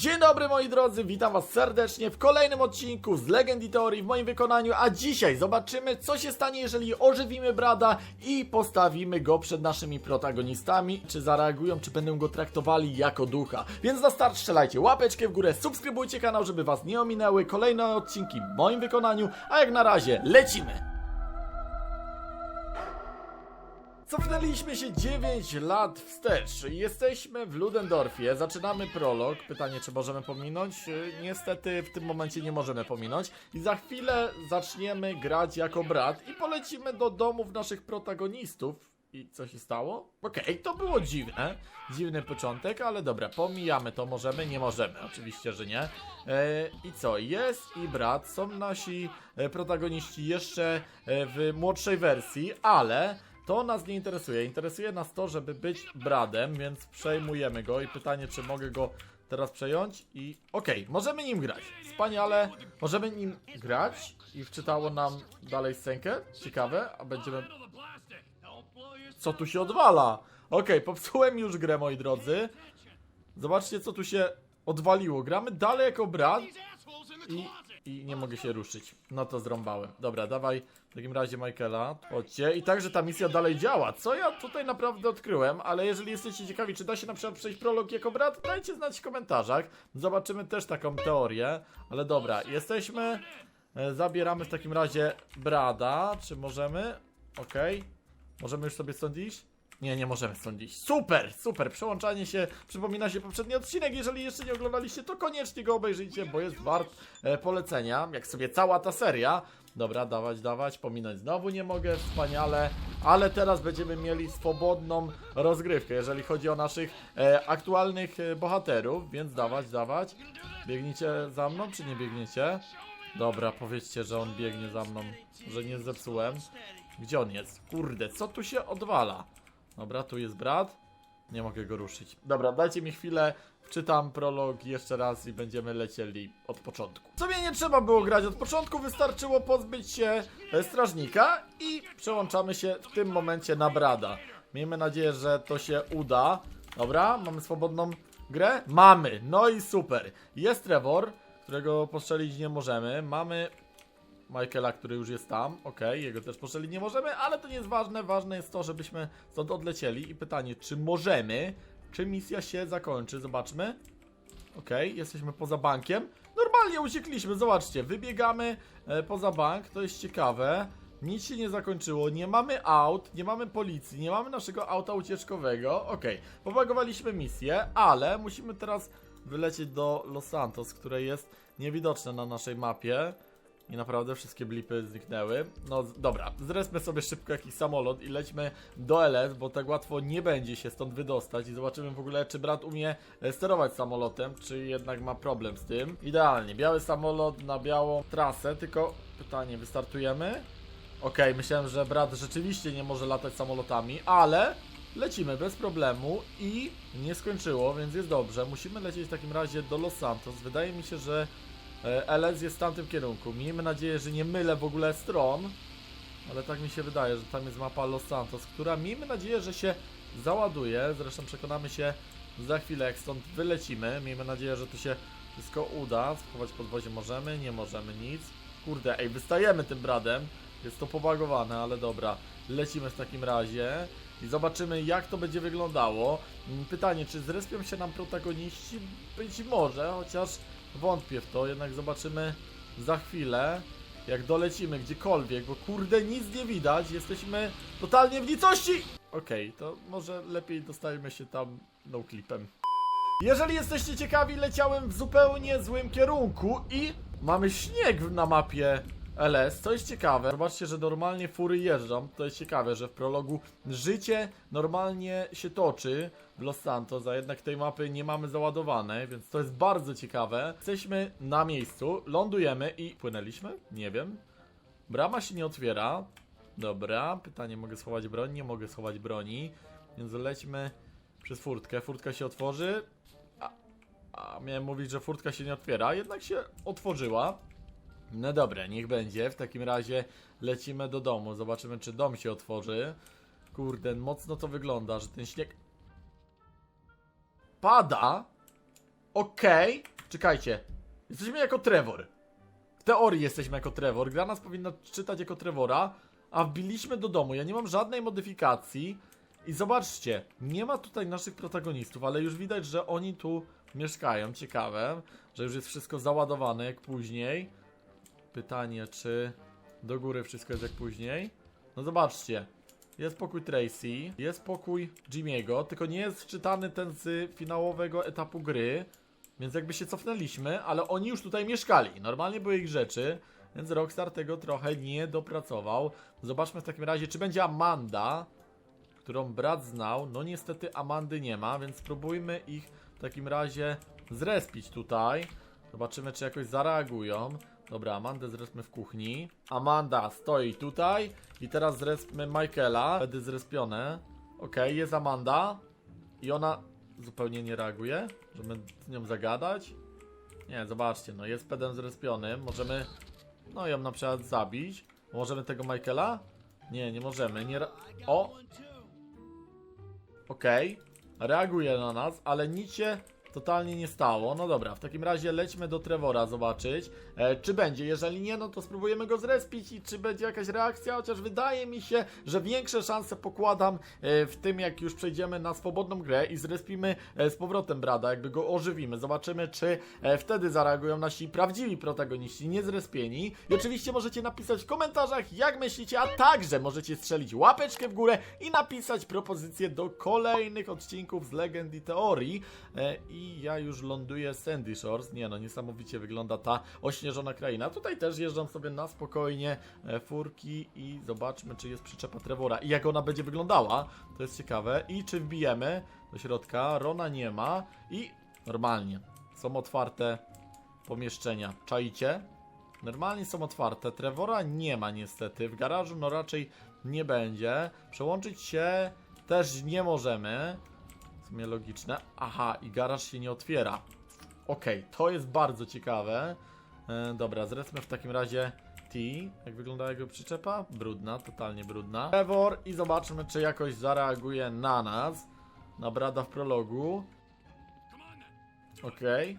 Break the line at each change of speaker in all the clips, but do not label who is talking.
Dzień dobry moi drodzy, witam was serdecznie w kolejnym odcinku z Legend i Teorii w moim wykonaniu, a dzisiaj zobaczymy co się stanie jeżeli ożywimy Brada i postawimy go przed naszymi protagonistami, czy zareagują, czy będą go traktowali jako ducha. Więc na start strzelajcie łapeczkę w górę, subskrybujcie kanał, żeby was nie ominęły kolejne odcinki w moim wykonaniu, a jak na razie lecimy! Cofnęliśmy się 9 lat wstecz. Jesteśmy w Ludendorfie, zaczynamy prolog. Pytanie, czy możemy pominąć? Yy, Niestety w tym momencie nie możemy pominąć. I za chwilę zaczniemy grać jako brat i polecimy do domów naszych protagonistów. I co się stało? Okej, to było dziwne. Dziwny początek, ale dobra, pomijamy to. Możemy? Nie możemy. Oczywiście, że nie. E, I co? Jest i brat. Są nasi e, protagoniści jeszcze e, w młodszej wersji, ale to nas nie interesuje. Interesuje nas to, żeby być bradem, więc przejmujemy go i pytanie, czy mogę go teraz przejąć i okej, możemy nim grać. Wspaniale, możemy nim grać i wczytało nam dalej scenkę. Ciekawe, a będziemy... Co tu się odwala? Okej, popsułem już grę, moi drodzy. Zobaczcie, co tu się odwaliło. Gramy dalej jako brat i, i nie mogę się ruszyć. No to zrąbałem. Dobra, dawaj w takim razie Michaela. Chodźcie. I także ta misja dalej działa. Co ja tutaj naprawdę odkryłem, ale jeżeli jesteście ciekawi, czy da się na przykład przejść prolog jako brat, dajcie znać w komentarzach. Zobaczymy też taką teorię. Ale dobra, jesteśmy. E, Zabieramy w takim razie Brada. Czy możemy? Okej. Możemy już sobie stąd iść? Nie, nie możemy stąd iść. Super, super. Przełączanie się przypomina się poprzedni odcinek. Jeżeli jeszcze nie oglądaliście, to koniecznie go obejrzyjcie, bo jest wart e, polecenia. Jak sobie cała ta seria. Dobra, dawać, dawać. Pominąć znowu nie mogę. Wspaniale. Ale teraz będziemy mieli swobodną rozgrywkę, jeżeli chodzi o naszych e, aktualnych e, bohaterów. Więc dawać, dawać. Biegniecie za mną, czy nie biegniecie? Dobra, powiedzcie, że on biegnie za mną, że nie zepsułem. Gdzie on jest? Kurde, co tu się odwala? Dobra, tu jest brat. Nie mogę go ruszyć. Dobra, dajcie mi chwilę. Wczytam prolog jeszcze raz i będziemy lecieli od początku. W sumie nie trzeba było grać od początku, wystarczyło pozbyć się e, strażnika i przełączamy się w tym momencie na brada. Miejmy nadzieję, że to się uda. Dobra, mamy swobodną grę? Mamy, no i super. Jest Trevor, którego postrzelić nie możemy. Mamy Michaela, który już jest tam. Okej, jego też postrzelić nie możemy, ale to nie jest ważne. Ważne jest to, żebyśmy stąd odlecieli. I pytanie, czy możemy? Czy misja się zakończy? Zobaczmy. Okej, jesteśmy poza bankiem. Normalnie uciekliśmy, zobaczcie. Wybiegamy e, poza bank, to jest ciekawe. Nic się nie zakończyło, nie mamy aut, nie mamy policji, nie mamy naszego auta ucieczkowego. Okej, pobagowaliśmy misję, ale musimy teraz wylecieć do Los Santos, które jest niewidoczne na naszej mapie. I naprawdę wszystkie blipy zniknęły. No dobra, zreszmy sobie szybko jakiś samolot i lećmy do LS, bo tak łatwo nie będzie się stąd wydostać i zobaczymy w ogóle, czy brat umie e, sterować samolotem, czy jednak ma problem z tym. Idealnie, biały samolot na białą trasę, tylko pytanie, wystartujemy? Okej, myślałem, że brat rzeczywiście nie może latać samolotami, ale lecimy bez problemu i nie skończyło, więc jest dobrze. Musimy lecieć w takim razie do Los Santos. Wydaje mi się, że LS jest w tamtym kierunku. Miejmy nadzieję, że nie mylę w ogóle stron, ale tak mi się wydaje, że tam jest mapa Los Santos, która miejmy nadzieję, że się załaduje. Zresztą przekonamy się za chwilę, jak stąd wylecimy. Miejmy nadzieję, że to się wszystko uda. Schować podwozie możemy, nie możemy nic. Kurde, ej, wystajemy tym bradem. Jest to pobagowane, ale dobra. Lecimy w takim razie i zobaczymy, jak to będzie wyglądało. Mm, Pytanie, czy zrespią się nam protagoniści? Być może, chociaż wątpię w to. Jednak zobaczymy za chwilę, jak dolecimy gdziekolwiek, bo kurde, nic nie widać. Jesteśmy totalnie w nicości! Okej, to może lepiej dostajmy się tam no clipem. Jeżeli jesteście ciekawi, leciałem w zupełnie złym kierunku i mamy śnieg na mapie LS, co jest ciekawe. Zobaczcie, że normalnie fury jeżdżą. To jest ciekawe, że w prologu życie normalnie się toczy w Los Santos, a jednak tej mapy nie mamy załadowanej, więc to jest bardzo ciekawe. Jesteśmy na miejscu, lądujemy i płynęliśmy? Nie wiem. Brama się nie otwiera. Dobra, pytanie, mogę schować broń? Nie mogę schować broni, więc lećmy przez furtkę. Furtka się otworzy. A, a miałem mówić, że furtka się nie otwiera, jednak się otworzyła. No dobra, niech będzie. W takim razie lecimy do domu. Zobaczymy, czy dom się otworzy. Kurde, mocno to wygląda, że ten śnieg pada. Okej, czekajcie. Jesteśmy jako Trevor. W teorii jesteśmy jako Trevor. Gra nas powinna czytać jako Trevora, a wbiliśmy do domu. Ja nie mam żadnej modyfikacji. I zobaczcie, nie ma tutaj naszych protagonistów, ale już widać, że oni tu mieszkają. Ciekawe, że już jest wszystko załadowane jak później. Pytanie, czy do góry wszystko jest jak później? No zobaczcie. Jest pokój Tracy, jest pokój Jimmy'ego, tylko nie jest wczytany ten z finałowego etapu gry. Więc jakby się cofnęliśmy, ale oni już tutaj mieszkali. Normalnie były ich rzeczy, więc Rockstar tego trochę nie dopracował. Zobaczmy w takim razie, czy będzie Amanda, którą brat znał. No niestety Amandy nie ma, więc spróbujmy ich w takim razie zrespić tutaj. Zobaczymy, czy jakoś zareagują. Dobra, Amandę zrespmy w kuchni. Amanda stoi tutaj. I teraz zrespmy Michaela. Wtedy zrespione. Okej, jest Amanda. I ona zupełnie nie reaguje. Możemy z nią zagadać. Nie, zobaczcie, no jest pedem zrespionym. Możemy, no ją na przykład zabić. Możemy tego Michaela? Nie, nie możemy. Nie o! Okej. Reaguje na nas, ale nic się totalnie nie stało. No dobra, w takim razie lećmy do Trevora zobaczyć, e, czy będzie. Jeżeli nie, no to spróbujemy go zrespić i czy będzie jakaś reakcja, chociaż wydaje mi się, że większe szanse pokładam e, w tym, jak już przejdziemy na swobodną grę i zrespimy e, z powrotem Brada, jakby go ożywimy. Zobaczymy, czy e, wtedy zareagują nasi prawdziwi protagoniści, nie zrespieni. I oczywiście możecie napisać w komentarzach, jak myślicie, a także możecie strzelić łapeczkę w górę i napisać propozycje do kolejnych odcinków z Legend i Teorii. E, I ja już ląduję Sandy Shores. Nie no, niesamowicie wygląda ta ośnieżona kraina. Tutaj też jeżdżam sobie na spokojnie e, furki i zobaczmy, czy jest przyczepa Trevora i jak ona będzie wyglądała. To jest ciekawe. I czy wbijemy do środka. Rona nie ma i normalnie są otwarte pomieszczenia. Czaicie? Normalnie są otwarte. Trevora nie ma niestety. W garażu no raczej nie będzie. Przełączyć się też nie możemy. Sumie logiczne. Aha, i garaż się nie otwiera. Okej, to jest bardzo ciekawe. E, dobra, zrecmy w takim razie T. Jak wygląda jego przyczepa? Brudna, totalnie brudna. Trevor i zobaczmy, czy jakoś zareaguje na nas. Na Brada w prologu. Okej.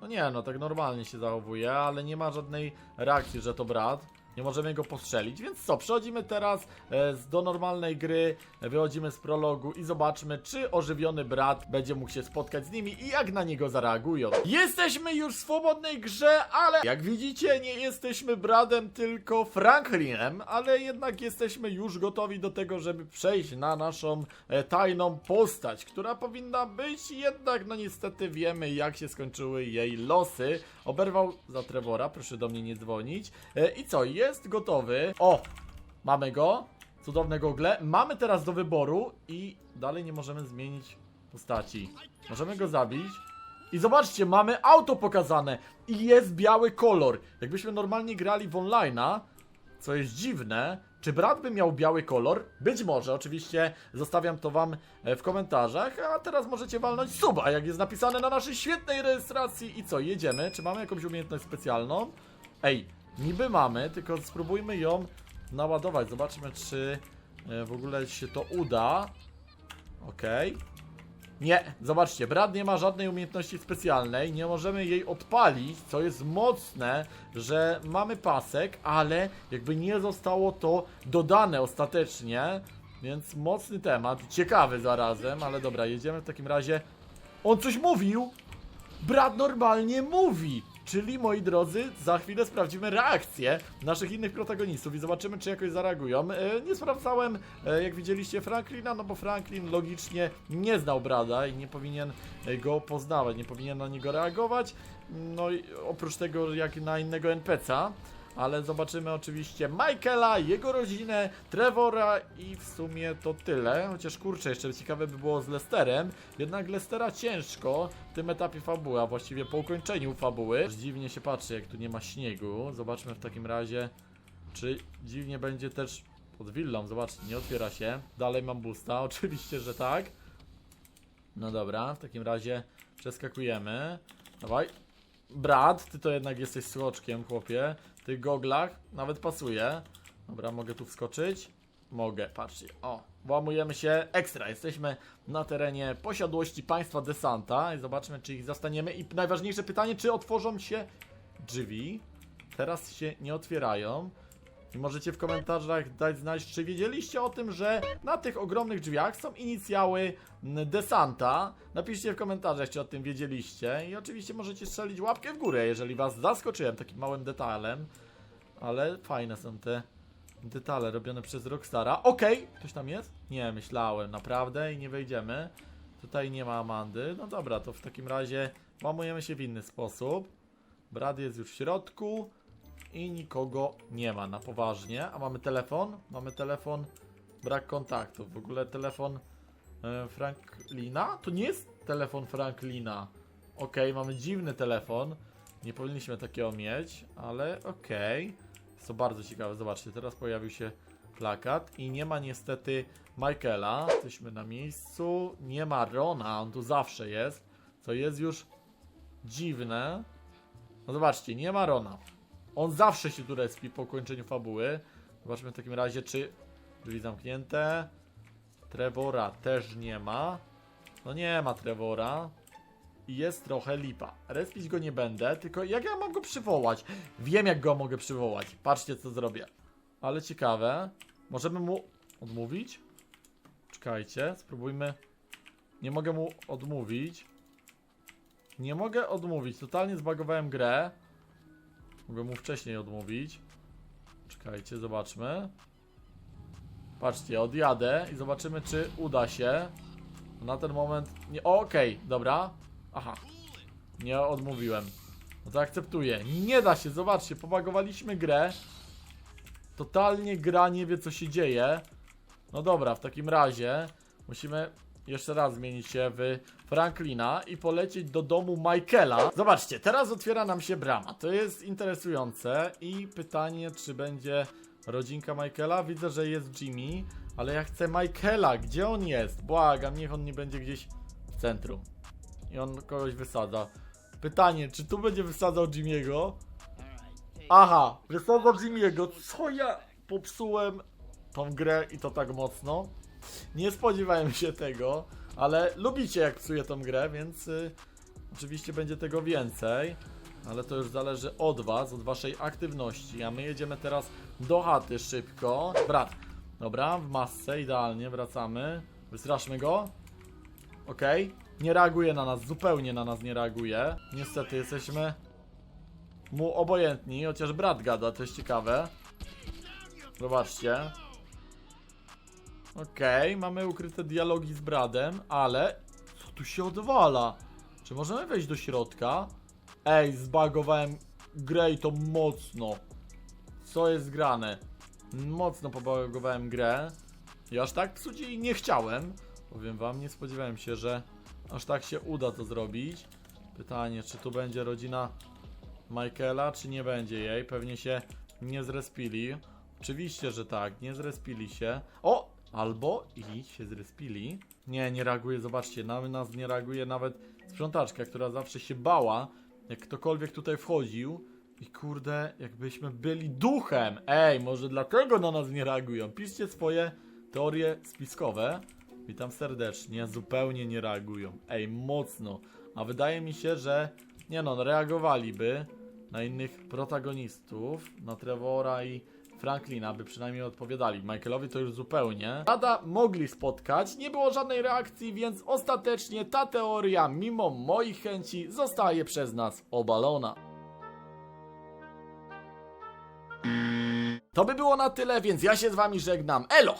No nie, no tak normalnie się zachowuje, ale nie ma żadnej reakcji, że to brat. Nie możemy go postrzelić, więc co, przechodzimy teraz e, do normalnej gry, wychodzimy z prologu i zobaczmy, czy ożywiony brat będzie mógł się spotkać z nimi i jak na niego zareagują. Jesteśmy już w swobodnej grze, ale jak widzicie, nie jesteśmy bradem, tylko Franklinem, ale jednak jesteśmy już gotowi do tego, żeby przejść na naszą e, tajną postać, która powinna być, jednak no niestety wiemy, jak się skończyły jej losy. Oberwał za Trevora, proszę do mnie nie dzwonić. E, I co, jest gotowy. O, mamy go. Cudowne gogle. Mamy teraz do wyboru i dalej nie możemy zmienić postaci. Możemy go zabić. I zobaczcie, mamy auto pokazane i jest biały kolor. Jakbyśmy normalnie grali w online'a, co jest dziwne, czy brat by miał biały kolor? Być może, oczywiście zostawiam to wam e, w komentarzach, a teraz możecie walnąć suba, jak jest napisane na naszej świetnej rejestracji. I co, jedziemy? Czy mamy jakąś umiejętność specjalną? Ej, niby mamy, tylko spróbujmy ją naładować. Zobaczmy, czy e, w ogóle się to uda. Okej. Nie, zobaczcie, brat nie ma żadnej umiejętności specjalnej, nie możemy jej odpalić, co jest mocne, że mamy pasek, ale jakby nie zostało to dodane ostatecznie, więc mocny temat, ciekawy zarazem, ale dobra, jedziemy w takim razie. On coś mówił! Brat normalnie mówi! Czyli, moi drodzy, za chwilę sprawdzimy reakcję naszych innych protagonistów i zobaczymy, czy jakoś zareagują. E, nie sprawdzałem, e, jak widzieliście, Franklina, no bo Franklin logicznie nie znał Brada i nie powinien e, go poznawać, nie powinien na niego reagować. No i oprócz tego, jak na innego NPC'a. Ale zobaczymy oczywiście Michaela, jego rodzinę, Trevora i w sumie to tyle. Chociaż kurczę, jeszcze ciekawe by było z Lesterem. Jednak Lestera ciężko w tym etapie fabuły, a właściwie po ukończeniu fabuły. Aż Dziwnie się patrzy, jak tu nie ma śniegu. Zobaczmy w takim razie, czy dziwnie będzie też pod willą. Zobaczcie, nie otwiera się. Dalej mam busta, oczywiście, że tak. No dobra, w takim razie przeskakujemy. Dawaj. Brat, ty to jednak jesteś sroczkiem, chłopie. Tych goglach nawet pasuje. Dobra, mogę tu wskoczyć. mogę, patrzcie, o, włamujemy się, ekstra, jesteśmy na terenie posiadłości państwa Desanta i zobaczmy, czy ich zastaniemy. I najważniejsze pytanie, czy otworzą się drzwi, teraz się nie otwierają możecie w komentarzach dać znać, czy wiedzieliście o tym, że na tych ogromnych drzwiach są inicjały Desanta, napiszcie w komentarzach, czy o tym wiedzieliście i oczywiście możecie strzelić łapkę w górę, jeżeli was zaskoczyłem takim małym detalem, ale fajne są te detale robione przez Rockstara. Okej, ktoś tam jest? Nie, myślałem, naprawdę i nie wejdziemy. Tutaj nie ma Amandy. No dobra, to w takim razie łamujemy się w inny sposób. Brad jest już w środku i nikogo nie ma na poważnie. A mamy telefon? Mamy telefon. Brak kontaktów. W ogóle telefon e, Franklina? To nie jest telefon Franklina. Okej, mamy dziwny telefon. Nie powinniśmy takiego mieć, ale okej. Jest to bardzo ciekawe. Zobaczcie, teraz pojawił się plakat i nie ma niestety Michaela. Jesteśmy na miejscu. Nie ma Rona, on tu zawsze jest. Co jest już dziwne. No zobaczcie, nie ma Rona. On zawsze się tu respi po kończeniu fabuły. Zobaczmy w takim razie, czy drzwi zamknięte. Trevora też nie ma. No nie ma Trevora. I jest trochę lipa. Respić go nie będę, tylko jak ja mam go przywołać? Wiem jak go mogę przywołać. Patrzcie co zrobię. Ale ciekawe. Możemy mu odmówić? Czekajcie, spróbujmy. Nie mogę mu odmówić. Nie mogę odmówić. Totalnie zbagowałem grę. Mogę mu wcześniej odmówić. Czekajcie, zobaczmy. Patrzcie, odjadę i zobaczymy, czy uda się. Na ten moment. Nie. Okej, dobra. Aha. Nie odmówiłem. No to akceptuję. Nie da się, zobaczcie, pobagowaliśmy grę. Totalnie gra nie wie, co się dzieje. No dobra, w takim razie musimy jeszcze raz zmienić się w Franklina i polecieć do domu Michaela. Zobaczcie, teraz otwiera nam się brama. To jest interesujące i pytanie, czy będzie rodzinka Michaela. Widzę, że jest Jimmy, ale ja chcę Michaela. Gdzie on jest? Błagam, niech on nie będzie gdzieś w centrum. I on kogoś wysadza. Pytanie, czy tu będzie wysadzał Jimmy'ego? Aha, wysadzał Jimmy'ego. Co ja popsułem tą grę i to tak mocno? Nie spodziewałem się tego, ale lubicie jak psuję tą grę, więc y, oczywiście będzie tego więcej. Ale to już zależy od was, od waszej aktywności. A my jedziemy teraz do chaty szybko. Brat, dobra, w masce, idealnie, wracamy. Wystraszmy go. Okej. Nie reaguje na nas, zupełnie na nas nie reaguje. Niestety jesteśmy mu obojętni, chociaż brat gada, to jest ciekawe. Zobaczcie. Okej, mamy ukryte dialogi z Bradem, ale co tu się odwala? Czy możemy wejść do środka? Ej, zbagowałem grę i to mocno. Co jest grane? Mocno pobagowałem grę. I aż tak psuć jej nie chciałem. Powiem wam, nie spodziewałem się, że aż tak się uda to zrobić. Pytanie, czy tu będzie rodzina Michaela, czy nie będzie jej? Pewnie się nie zrespili. Oczywiście, że tak, nie zrespili się. O! Albo i się zrespili. Nie, nie reaguje, zobaczcie, na nas nie reaguje nawet sprzątaczka, która zawsze się bała, jak ktokolwiek tutaj wchodził. I kurde, jakbyśmy byli duchem. Ej, może dlatego na nas nie reagują. Piszcie swoje teorie spiskowe. Witam serdecznie, zupełnie nie reagują. Ej, mocno. A wydaje mi się, że nie no, reagowaliby na innych protagonistów, na Trevora i Franklina, by przynajmniej odpowiadali. Michaelowi to już zupełnie. Rada mogli spotkać, nie było żadnej reakcji, więc ostatecznie ta teoria, mimo moich chęci, zostaje przez nas obalona. To by było na tyle, więc ja się z wami żegnam. Elo!